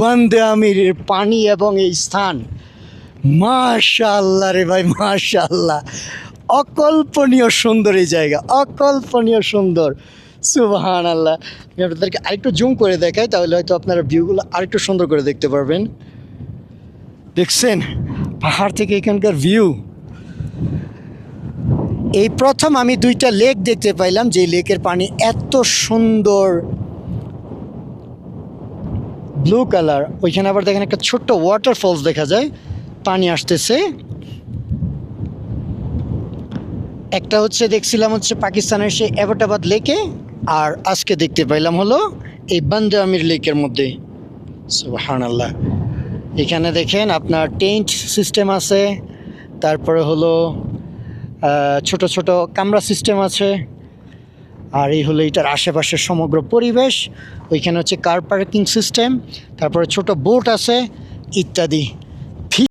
বান্দে আমিরের পানি এবং এই স্থান। মাশাল্লাহ রে ভাই মাশাল্লাহ অকল্পনীয় সুন্দর এই জায়গা, অকল্পনীয় সুন্দর। সুবাহান আল্লাহ আমি আপনাদেরকে আরেকটু জুম করে দেখাই, তাহলে হয়তো আপনারা ভিউগুলো আরেকটু সুন্দর করে দেখতে পারবেন। দেখছেন? পাহাড় থেকে এখানকার ভিউ এই প্রথম আমি দুইটা লেক দেখতে পাইলাম, যে লেকের পানি এত সুন্দর। ব্লু কালার ওইখানে আবার দেখেন একটা ছোট্ট ওয়াটারফলস দেখা যায়, পানি আসতেছে। একটা হচ্ছে দেখছিলাম হচ্ছে পাকিস্তানের সেই অ্যাবোটাবাদ লেকে আর আজকে দেখতে পাইলাম হলো এই বান্দে আমির লেকের মধ্যে। সুবাহান আল্লাহ এখানে দেখেন আপনার টেন্ট সিস্টেম আছে, তারপরে হলো ছোট ছোট কামরা সিস্টেম আছে। আর এই হলো এটার আশেপাশের সমগ্র পরিবেশ। ওইখানে হচ্ছে কার পার্কিং সিস্টেম তারপরে ছোট বোট আছে, ইত্যাদি।